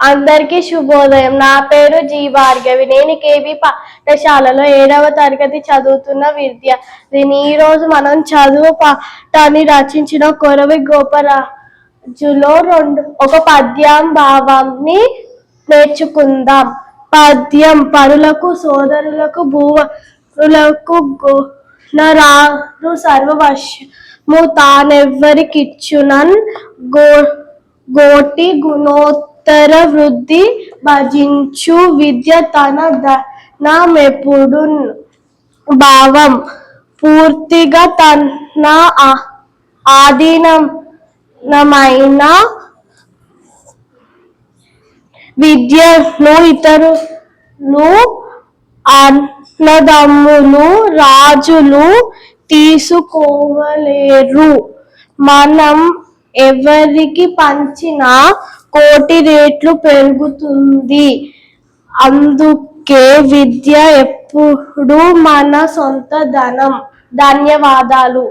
అందరికీ శుభోదయం. నా పేరు జీ భార్గవి నేను కేబీ పాఠశాలలో ఏడవ తరగతి చదువుతున్న విద్య దీని. ఈరోజు మనం చదువు పాఠాన్ని రచించిన కొరవి గోపరాజులో రెండు ఒక పద్యం భావాన్ని నేర్చుకుందాం. పద్యం పరులకు సోదరులకు భూవరులకు గోనరారు సర్వవశము తానెవ్వరికిచ్చునన్ గో గోటి ఉత్తర వృద్ధి భజించు విద్య తన ధనమెప్పుడు భావం. పూర్తిగా తన ఆ- ఆధీనమైన విద్యను ఇతరులు అన్నదమ్ములు రాజులు తీసుకోవలేరు. మనం ఎవరికి పంచినా కోటి రెట్లు పెరుగుతుంది. అందుకే విద్య ఎప్పుడు మన సొంత ధనం. ధన్యవాదాలు.